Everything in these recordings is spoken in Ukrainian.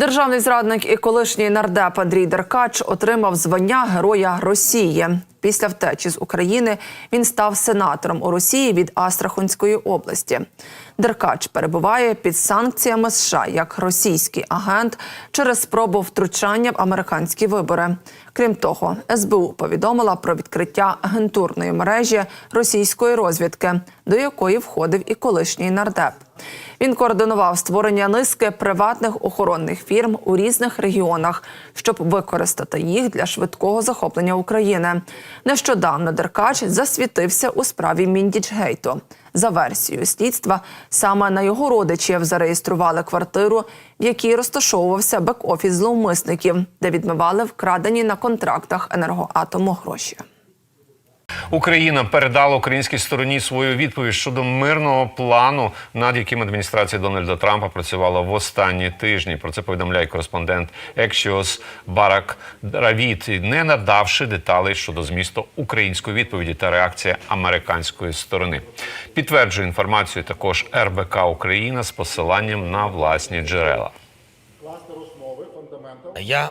Державний зрадник і колишній нардеп Андрій Деркач отримав звання Героя Росії. Після втечі з України він став сенатором у Росії від Астраханської області. Деркач перебуває під санкціями США як російський агент через спробу втручання в американські вибори. Крім того, СБУ повідомила про відкриття агентурної мережі російської розвідки, до якої входив і колишній нардеп. Він координував створення низки приватних охоронних фірм у різних регіонах, щоб використати їх для швидкого захоплення України. Нещодавно Деркач засвітився у справі Міндічгейту. За версією слідства, саме на його родичів зареєстрували квартиру, в якій розташовувався бек-офіс зловмисників, де відмивали вкрадені на контрактах енергоатому гроші. Україна передала українській стороні свою відповідь щодо мирного плану, над яким адміністрація Дональда Трампа працювала в останні тижні. Про це повідомляє кореспондент Ексіос Барак Равіт, не надавши деталей щодо змісту української відповіді та реакції американської сторони. Підтверджує інформацію також РБК Україна з посиланням на власні джерела. Я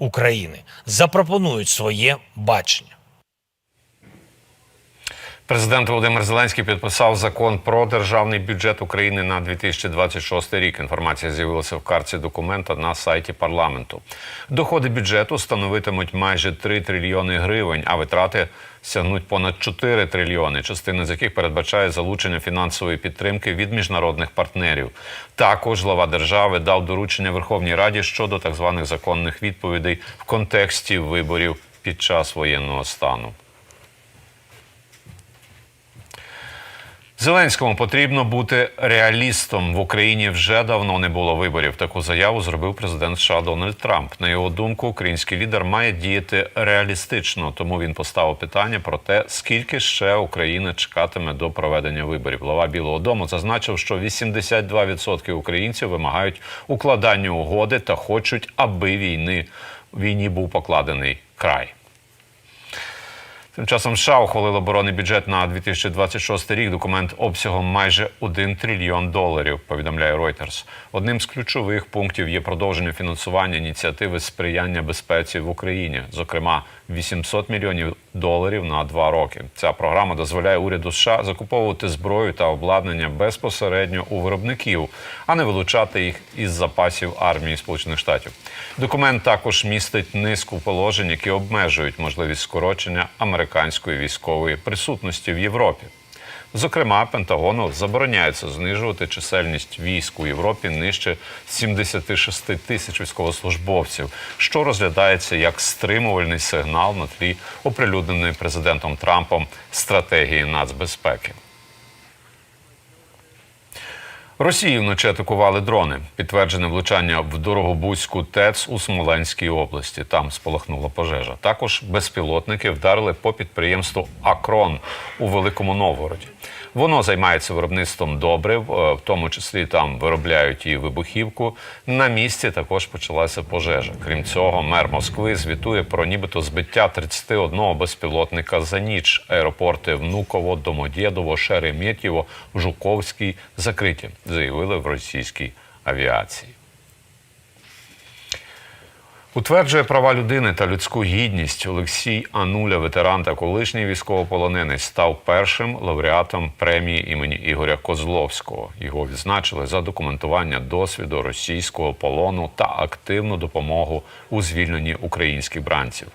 України запропонують своє бачення. Президент Володимир Зеленський підписав закон про державний бюджет України на 2026 рік. Інформація з'явилася в карті документа на сайті парламенту. Доходи бюджету становитимуть майже 3 трильйони гривень, а витрати сягнуть понад 4 трильйони, частина з яких передбачає залучення фінансової підтримки від міжнародних партнерів. Також глава держави дав доручення Верховній Раді щодо так званих законних відповідей в контексті виборів під час воєнного стану. Зеленському потрібно бути реалістом. В Україні вже давно не було виборів. Таку заяву зробив президент США Дональд Трамп. На його думку, український лідер має діяти реалістично. Тому він поставив питання про те, скільки ще Україна чекатиме до проведення виборів. Глава Білого Дому зазначив, що 82% українців вимагають укладання угоди та хочуть, аби війни війні був покладений край. Тим часом США ухвалило оборонний бюджет на 2026 рік. Документ обсягом майже 1 трильйон доларів. Повідомляє Reuters. Одним з ключових пунктів є продовження фінансування ініціативи сприяння безпеці в Україні, зокрема 800 мільйонів доларів на два роки. Ця програма дозволяє уряду США закуповувати зброю та обладнання безпосередньо у виробників, а не вилучати їх із запасів армії Сполучених Штатів. Документ також містить низку положень, які обмежують можливість скорочення американської військової присутності в Європі. Зокрема, Пентагону забороняється знижувати чисельність військ у Європі нижче 76 тисяч військовослужбовців, що розглядається як стримувальний сигнал на тлі оприлюдненої президентом Трампом стратегії нацбезпеки. Росії вночі атакували дрони. Підтверджене влучання в Дорогобузьку ТЕЦ у Смоленській області. Там спалахнула пожежа. Також безпілотники вдарили по підприємству Акрон у Великому Новгороді. Воно займається виробництвом добрив, е, в тому числі там виробляють і вибухівку. На місці також почалася пожежа. Крім цього, мер Москви звітує про нібито збиття 31 безпілотника за ніч. Аеропорти Внуково, Домодєдово, Шереметьєво, Жуковський закриті, заявили в російській авіації. Утверджує права людини та людську гідність Олексій Ануля, ветеран та колишній військовополонений, став першим лауреатом премії імені Ігоря Козловського. Його відзначили за документування досвіду російського полону та активну допомогу у звільненні українських бранців.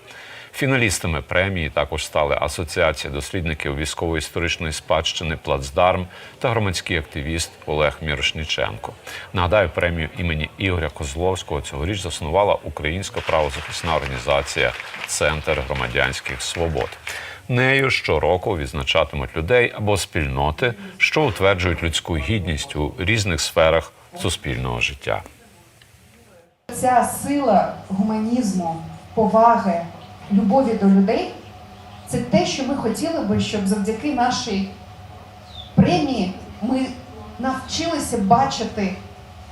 Фіналістами премії також стали Асоціація дослідників військово-історичної спадщини Плацдарм та громадський активіст Олег Мірошніченко. Нагадаю, премію імені Ігоря Козловського цьогоріч заснувала українська правозахисна організація Центр громадянських свобод. Нею щороку відзначатимуть людей або спільноти, що утверджують людську гідність у різних сферах суспільного життя. оця сила гуманізму, поваги, любові до людей це те, що ми хотіли би, щоб завдяки нашій премії ми навчилися бачити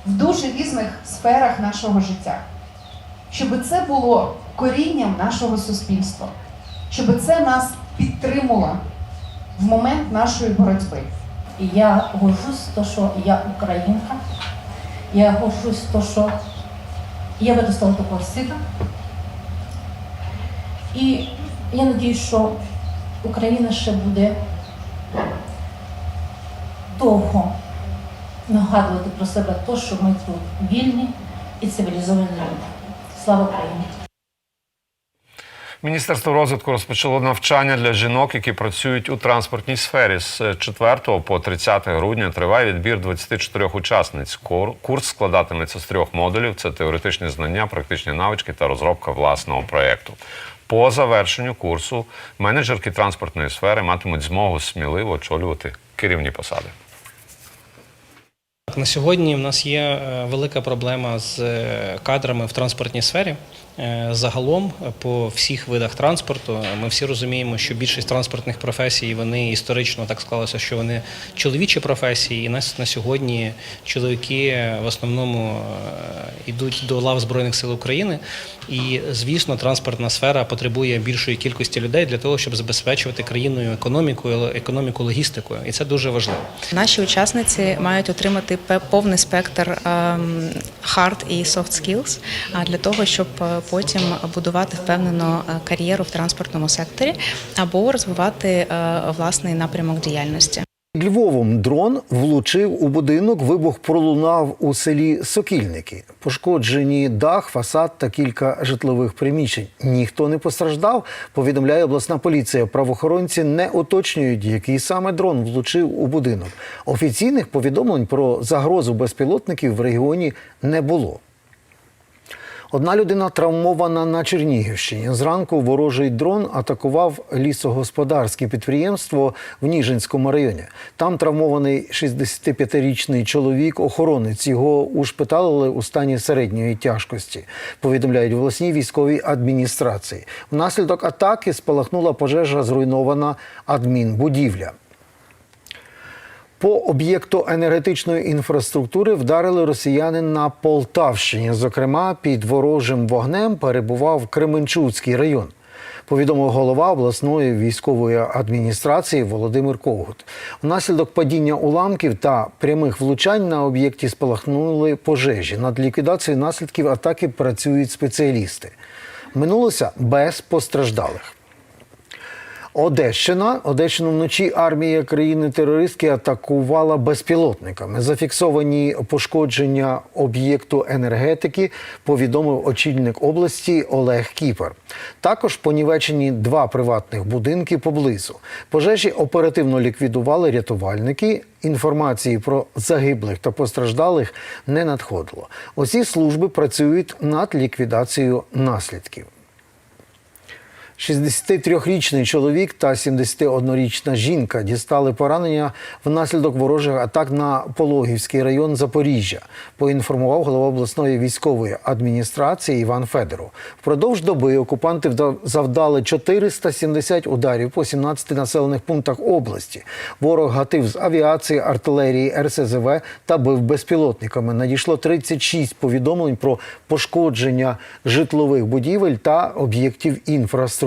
в дуже різних сферах нашого життя. Щоб це було корінням нашого суспільства, щоб це нас підтримало в момент нашої боротьби. Я горжусь, то, що я українка. Я горжусь, то, що я виростала такого сина. І я надію, що Україна ще буде довго нагадувати про себе те, що ми тут вільні і цивілізовані люди. Слава Україні! Міністерство розвитку розпочало навчання для жінок, які працюють у транспортній сфері. З 4 по 30 грудня триває відбір 24 учасниць. Курс складатиметься з трьох модулів: це теоретичні знання, практичні навички та розробка власного проєкту. По завершенню курсу менеджерки транспортної сфери матимуть змогу сміливо очолювати керівні посади. На сьогодні в нас є е, велика проблема з е, кадрами в транспортній сфері. Е, Загалом по всіх видах транспорту ми всі розуміємо, що більшість транспортних професій вони історично так склалося, що вони чоловічі професії, і нас на сьогодні чоловіки в основному йдуть до лав Збройних сил України. І звісно, транспортна сфера потребує більшої кількості людей для того, щоб забезпечувати країною економіку, економіку логістикою, і це дуже важливо. Наші учасниці мають отримати пе- повний спектр ем, hard і soft skills для того, щоб е, потім будувати впевнено е, кар'єру в транспортному секторі або розвивати е, власний напрямок діяльності. Львовом дрон влучив у будинок. Вибух пролунав у селі Сокільники. Пошкоджені дах, фасад та кілька житлових приміщень. Ніхто не постраждав. Повідомляє обласна поліція. Правоохоронці не уточнюють, який саме дрон влучив у будинок. Офіційних повідомлень про загрозу безпілотників в регіоні не було. Одна людина травмована на Чернігівщині. Зранку ворожий дрон атакував лісогосподарське підприємство в Ніжинському районі. Там травмований 65-річний чоловік, охоронець. Його ушпиталили у стані середньої тяжкості. Повідомляють в обласній військовій адміністрації. Внаслідок атаки спалахнула пожежа, зруйнована адмінбудівля. По об'єкту енергетичної інфраструктури вдарили росіяни на Полтавщині. Зокрема, під ворожим вогнем перебував Кременчуцький район. Повідомив голова обласної військової адміністрації Володимир Ковгут. Внаслідок падіння уламків та прямих влучань на об'єкті спалахнули пожежі. Над ліквідацією наслідків атаки працюють спеціалісти. Минулося без постраждалих. Одещина. Одещину вночі армія країни-терористки атакувала безпілотниками. Зафіксовані пошкодження об'єкту енергетики, повідомив очільник області Олег Кіпер. Також понівечені два приватних будинки поблизу. Пожежі оперативно ліквідували рятувальники. Інформації про загиблих та постраждалих не надходило. Усі служби працюють над ліквідацією наслідків. 63-річний чоловік та 71-річна жінка дістали поранення внаслідок ворожих атак на Пологівський район Запоріжжя. Поінформував голова обласної військової адміністрації Іван Федоров. Впродовж доби окупанти вда- завдали 470 ударів по 17 населених пунктах області. Ворог гатив з авіації, артилерії, РСЗВ та бив безпілотниками. Надійшло 36 повідомлень про пошкодження житлових будівель та об'єктів інфраструктури.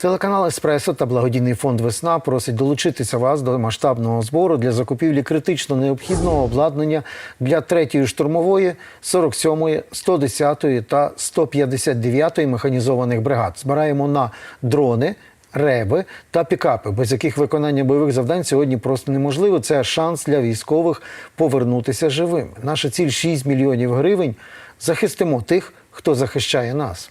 Телеканал Еспресо та благодійний фонд Весна просить долучитися вас до масштабного збору для закупівлі критично необхідного обладнання для 3-ї штурмової, 47-ї, 110-ї та 159-ї механізованих бригад. Збираємо на дрони. Реби та пікапи, без яких виконання бойових завдань сьогодні просто неможливо. Це шанс для військових повернутися живими. Наша ціль 6 мільйонів гривень. Захистимо тих, хто захищає нас.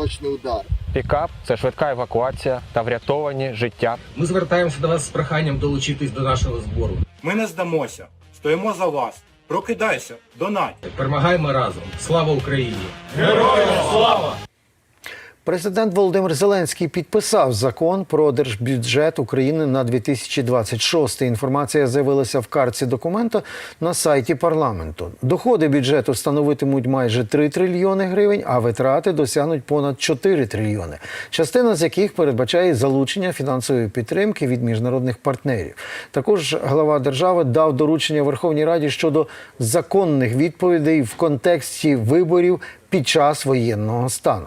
точний удар. Пікап це швидка евакуація та врятовані життя. Ми звертаємося до вас з проханням долучитись до нашого збору. Ми не здамося, стоїмо за вас. Прокидайся, донать. Перемагаємо разом. Слава Україні! Президент Володимир Зеленський підписав закон про держбюджет України на 2026. Інформація з'явилася в карці документа на сайті парламенту. Доходи бюджету становитимуть майже 3 трильйони гривень, а витрати досягнуть понад 4 трильйони. Частина з яких передбачає залучення фінансової підтримки від міжнародних партнерів. Також глава держави дав доручення Верховній Раді щодо законних відповідей в контексті виборів під час воєнного стану.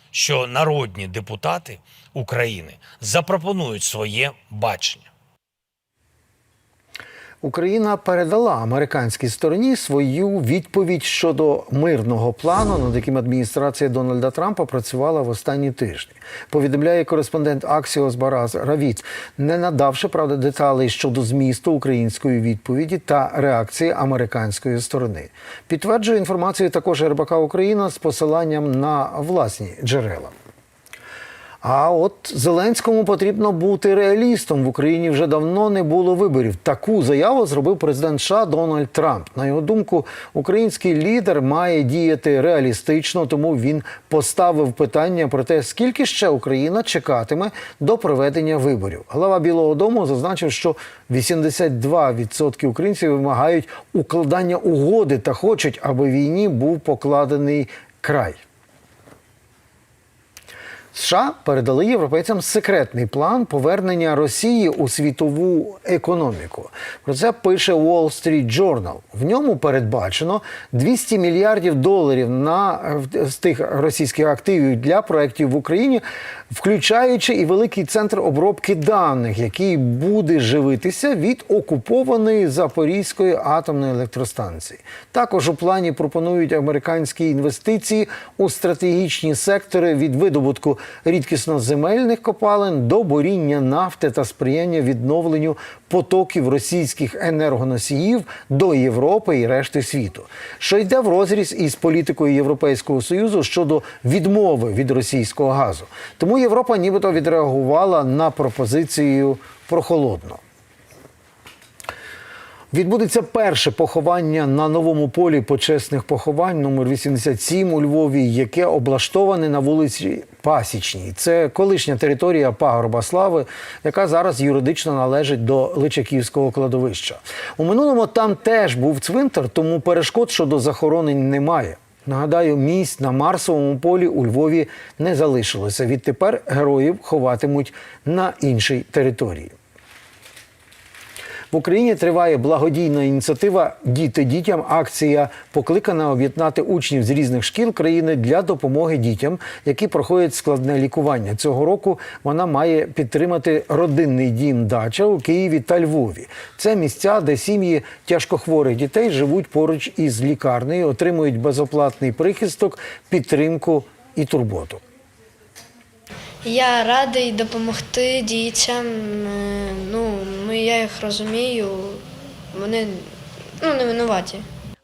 що народні депутати України запропонують своє бачення. Україна передала американській стороні свою відповідь щодо мирного плану, над яким адміністрація Дональда Трампа працювала в останні тижні. Повідомляє кореспондент Аксіос Бараз Равіц, не надавши правда деталей щодо змісту української відповіді та реакції американської сторони. Підтверджує інформацію також РБК Україна з посиланням на власні джерела. А от Зеленському потрібно бути реалістом. В Україні вже давно не було виборів. Таку заяву зробив президент США Дональд Трамп. На його думку, український лідер має діяти реалістично, тому він поставив питання про те, скільки ще Україна чекатиме до проведення виборів. Глава Білого Дому зазначив, що 82% українців вимагають укладання угоди та хочуть, аби війні був покладений край. США передали європейцям секретний план повернення Росії у світову економіку. Про це пише Wall Street Journal. В ньому передбачено 200 мільярдів доларів на з тих російських активів для проєктів в Україні, включаючи і великий центр обробки даних, який буде живитися від окупованої Запорізької атомної електростанції. Також у плані пропонують американські інвестиції у стратегічні сектори від видобутку рідкісноземельних копалин до буріння нафти та сприяння відновленню потоків російських енергоносіїв до Європи і решти світу, що йде в розріз із політикою Європейського союзу щодо відмови від російського газу. Тому Європа нібито відреагувала на пропозицію прохолодно. Відбудеться перше поховання на новому полі почесних поховань номер 87 у Львові, яке облаштоване на вулиці Пасічній. Це колишня територія пагорба слави, яка зараз юридично належить до Личаківського кладовища. У минулому там теж був цвинтар, тому перешкод щодо захоронень немає. Нагадаю, місць на Марсовому полі у Львові не залишилося. Відтепер героїв ховатимуть на іншій території. В Україні триває благодійна ініціатива Діти дітям. Акція покликана об'єднати учнів з різних шкіл країни для допомоги дітям, які проходять складне лікування. Цього року вона має підтримати родинний дім дача у Києві та Львові. Це місця, де сім'ї тяжкохворих дітей живуть поруч із лікарнею, отримують безоплатний прихисток, підтримку і турботу. Я радий допомогти дітям. Е, Ну, їх розумію. Вони ну, не винуваті.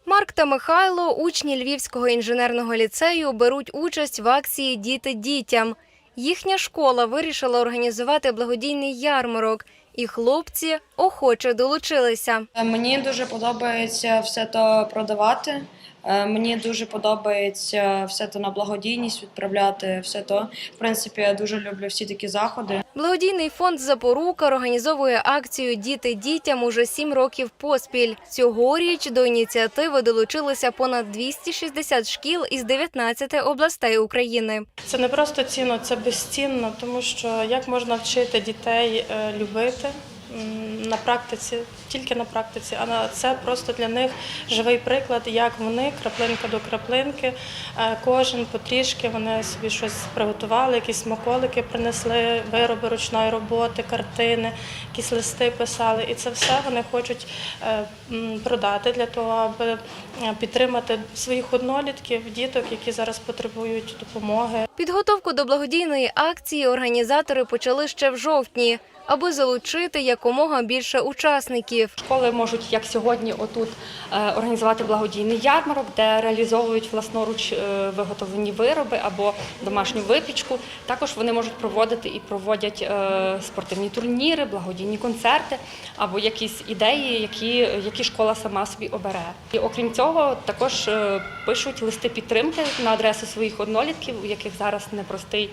Марк та Михайло, учні Львівського інженерного ліцею, беруть участь в акції Діти дітям. Їхня школа вирішила організувати благодійний ярмарок, і хлопці охоче долучилися. Мені дуже подобається все то продавати. Е, Мені дуже подобається все то на благодійність відправляти. Все то в принципі я дуже люблю всі такі заходи. Благодійний фонд Запорука організовує акцію Діти дітям уже сім років поспіль. Цьогоріч до ініціативи долучилося понад 260 шкіл із 19 областей України. Це не просто цінно, це безцінно, тому що як можна вчити дітей е, любити, на практиці, тільки на практиці, а це просто для них живий приклад, як вони краплинка до краплинки, е, кожен потрішки вони собі щось приготували, якісь смаколики принесли, вироби ручної роботи, картини, якісь листи писали. І це все вони хочуть е, продати для того, аби е, підтримати своїх однолітків, діток, які зараз потребують допомоги. Підготовку до благодійної акції організатори почали ще в жовтні, аби залучити якомога більше учасників. Школи можуть, як сьогодні, отут е, організувати благодійний ярмарок, де реалізовують власноруч е, виготовлені вироби або домашню випічку. Також вони можуть проводити і проводять е, спортивні турніри, благодійні концерти або якісь ідеї, які, які школа сама собі обере. І окрім цього, також пишуть листи підтримки на адресу своїх однолітків, у яких зараз непростий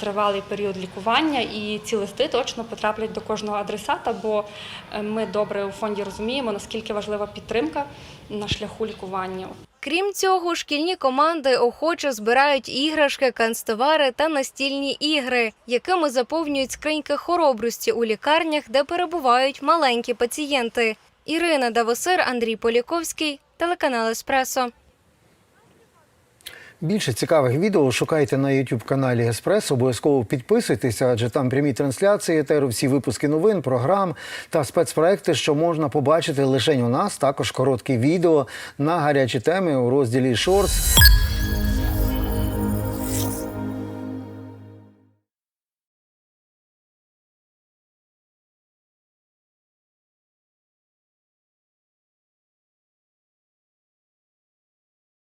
тривалий період лікування, і ці листи точно потраплять до кожного адресата, бо е, ми добре у фонді розуміємо, наскільки важлива підтримка на шляху лікування. Крім цього, шкільні команди охоче збирають іграшки, канцтовари та настільні ігри, якими заповнюють скриньки хоробрості у лікарнях, де перебувають маленькі пацієнти. Ірина Давосир, Андрій Поліковський, телеканал Еспресо. Більше цікавих відео шукайте на youtube каналі Еспресо. Обов'язково підписуйтеся, адже там прямі трансляції, етеру, всі випуски новин, програм та спецпроекти, що можна побачити лише у нас. Також короткі відео на гарячі теми у розділі Шортс.